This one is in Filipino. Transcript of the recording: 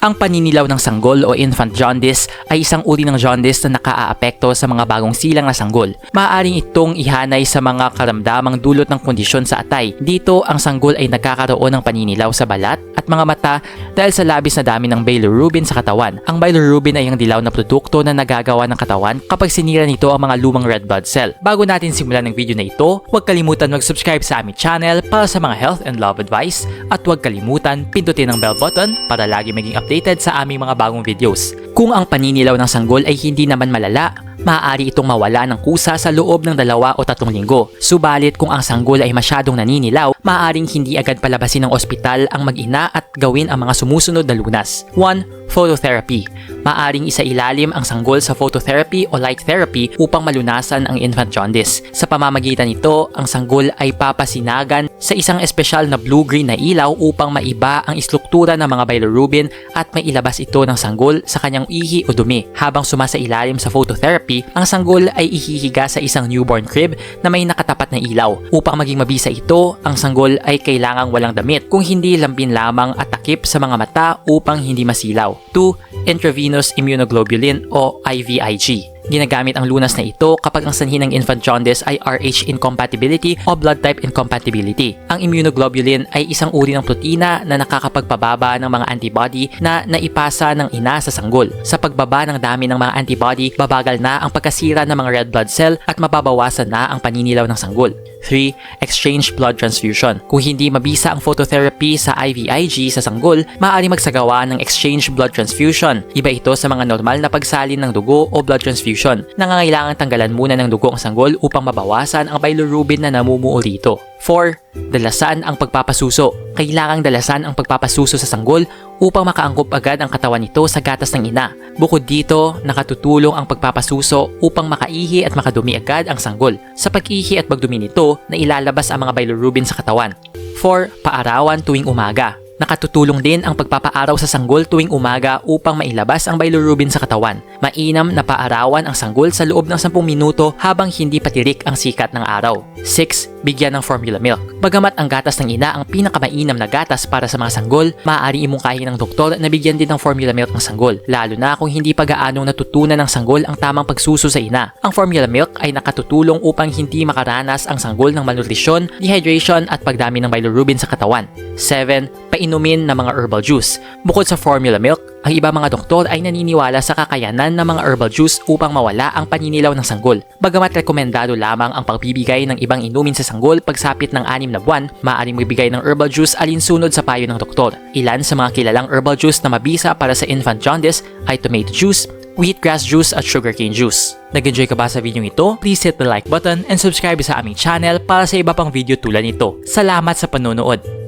Ang paninilaw ng sanggol o infant jaundice ay isang uri ng jaundice na nakaaapekto sa mga bagong silang na sanggol. Maaaring itong ihanay sa mga karamdamang dulot ng kondisyon sa atay. Dito, ang sanggol ay nagkakaroon ng paninilaw sa balat at mga mata dahil sa labis na dami ng bilirubin sa katawan. Ang bilirubin ay ang dilaw na produkto na nagagawa ng katawan kapag sinira nito ang mga lumang red blood cell. Bago natin simulan ng video na ito, huwag kalimutan mag-subscribe sa aming channel para sa mga health and love advice at huwag kalimutan pindutin ang bell button para lagi maging updated sa aming mga bagong videos. Kung ang paninilaw ng sanggol ay hindi naman malala, maaari itong mawala ng kusa sa loob ng dalawa o tatlong linggo. Subalit kung ang sanggol ay masyadong naninilaw, maaaring hindi agad palabasin ng ospital ang mag-ina at gawin ang mga sumusunod na lunas. 1. Phototherapy. Maaring isa ilalim ang sanggol sa phototherapy o light therapy upang malunasan ang infant jaundice. Sa pamamagitan nito, ang sanggol ay papasinagan sa isang espesyal na blue-green na ilaw upang maiba ang istruktura ng mga bilirubin at mailabas ito ng sanggol sa kanyang ihi o dumi. Habang sumasa ilalim sa phototherapy, ang sanggol ay ihihiga sa isang newborn crib na may nakatapat na ilaw. Upang maging mabisa ito, ang sanggol ay kailangang walang damit, kung hindi lambin lamang at takip sa mga mata upang hindi masilaw. 2. Intravenous immunoglobulin o IVIG. Ginagamit ang lunas na ito kapag ang sanhi ng infant jaundice ay RH incompatibility o blood type incompatibility. Ang immunoglobulin ay isang uri ng protina na nakakapagpababa ng mga antibody na naipasa ng ina sa sanggol. Sa pagbaba ng dami ng mga antibody, babagal na ang pagkasira ng mga red blood cell at mababawasan na ang paninilaw ng sanggol. 3. Exchange blood transfusion. Kung hindi mabisa ang phototherapy sa IVIG sa sanggol, maaari magsagawa ng exchange blood transfusion. Iba ito sa mga normal na pagsalin ng dugo o blood transfusion. Nangangailangan tanggalan muna ng dugo ang sanggol upang mabawasan ang bilirubin na namumuo rito. 4. Dalasan ang pagpapasuso. Kailangang dalasan ang pagpapasuso sa sanggol upang makaangkop agad ang katawan nito sa gatas ng ina. Bukod dito, nakatutulong ang pagpapasuso upang makaihi at makadumi agad ang sanggol. Sa pag-ihi at pagdumi nito, na ilalabas ang mga bilirubin sa katawan. 4. Paarawan tuwing umaga. Nakatutulong din ang pagpapaaraw sa sanggol tuwing umaga upang mailabas ang bilirubin sa katawan. Mainam na paarawan ang sanggol sa loob ng 10 minuto habang hindi patirik ang sikat ng araw. 6. Bigyan ng formula milk. Bagamat ang gatas ng ina ang pinakamainam na gatas para sa mga sanggol, maaari imungkahi ng doktor na bigyan din ng formula milk ng sanggol, lalo na kung hindi pa gaanong natutunan ng sanggol ang tamang pagsuso sa ina. Ang formula milk ay nakatutulong upang hindi makaranas ang sanggol ng malnutrisyon, dehydration at pagdami ng bilirubin sa katawan. 7. Painumin ng mga herbal juice. Bukod sa formula milk, ang iba mga doktor ay naniniwala sa kakayanan ng mga herbal juice upang mawala ang paninilaw ng sanggol. Bagamat rekomendado lamang ang pagbibigay ng ibang inumin sa sanggol pagsapit ng anim na buwan, maaaring magbigay ng herbal juice alinsunod sa payo ng doktor. Ilan sa mga kilalang herbal juice na mabisa para sa infant jaundice ay tomato juice, wheatgrass juice at sugarcane juice. Nag-enjoy ka ba sa video ito? Please hit the like button and subscribe sa aming channel para sa iba pang video tulad nito. Salamat sa panonood!